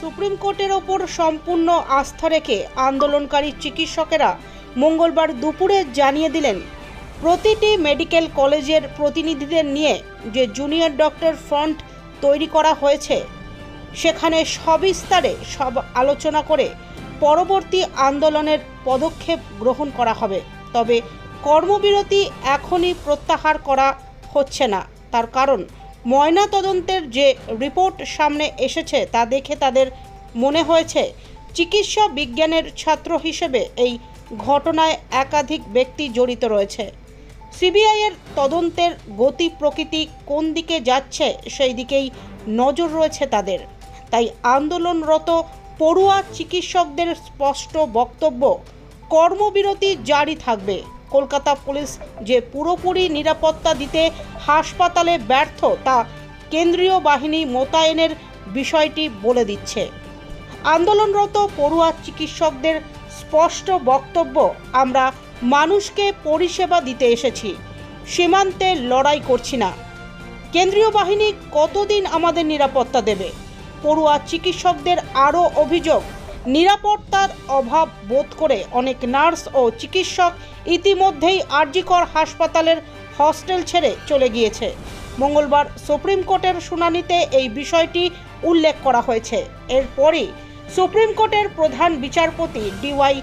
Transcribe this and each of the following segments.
Supreme কোর্টের ওপর সম্পূর্ণ আস্থা রেখে আন্দোলনকারী চিকিৎসকেরা মঙ্গলবার দুপুরে জানিয়ে দিলেন, প্রতিটি মেডিকেল কলেজের প্রতিনিধিদের নিয়ে যে জুনিয়র ডক্টর ফ্রন্ট তৈরি করা হয়েছে, সেখানে সবিস্তারে সব আলোচনা করে পরবর্তী আন্দোলনের পদক্ষেপ গ্রহণ করা হবে। তবে কর্মবিরতি এখনই প্রত্যাহার করা হচ্ছে না। তার কারণ ময়না তদন্তের যে রিপোর্ট সামনে এসেছে, তা দেখে তাদের মনে হয়েছে, চিকিৎসা বিজ্ঞানের ছাত্র হিসেবে এই ঘটনায় একাধিক ব্যক্তি জড়িত রয়েছে। সিবিআইয়ের তদন্তের গতি প্রকৃতি কোন দিকে যাচ্ছে, সেই দিকেই নজর রয়েছে তাদের। তাই আন্দোলনরত পড়ুয়া চিকিৎসকদের স্পষ্ট বক্তব্য, কর্মবিরতি জারি থাকবে। কলকাতা পুলিশ যে পুরোপুরি নিরাপত্তা দিতে হাসপাতালে ব্যর্থ, তা কেন্দ্রীয় বাহিনী মোতায়েনের বিষয়টি বলে দিচ্ছে। আন্দোলনরত পড়ুয়া চিকিৎসকদের স্পষ্ট বক্তব্য, আমরা মানুষকে পরিষেবা দিতে এসেছি, সীমান্তে লড়াই করছি না। কেন্দ্রীয় বাহিনী কতদিন আমাদের নিরাপত্তা দেবে? পড়ুয়া চিকিৎসকদের আরও অভিযোগ নিরাপত্তার অভাব বোধ করে অনেক নার্স ও চিকিৎসক ইতিমধ্যেই আরজিকর হাসপাতালের হস্টেল ছেড়ে চলে গিয়েছে। মঙ্গলবার সুপ্রিম কোর্টের শুনানিতে এই বিষয়টি উল্লেখ করা হয়েছে। এরপরই সুপ্রিম কোর্টের প্রধান বিচারপতি ডিওয়াই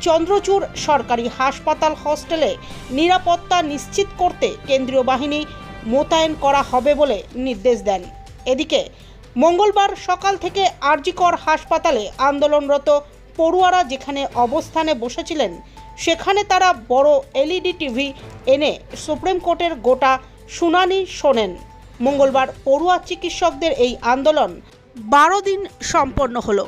চন্দ্রচূড় সরকারি হাসপাতাল হস্টেলে নিরাপত্তা নিশ্চিত করতে কেন্দ্রীয় বাহিনী মোতায়েন করা হবে বলে নির্দেশ দেন। এদিকে মঙ্গলবার সকাল থেকে আরজিকর হাসপাতালে আন্দোলনরত পড়ুয়ারা যেখানে অবস্থানে বসেছিলেন, সেখানে তারা বড় এলইডি টিভি এনে সুপ্রিম কোর্টের গোটা শুনানি শোনেন। মঙ্গলবার পড়ুয়া চিকিৎসকদের এই আন্দোলন বারো দিন সম্পন্ন হলো।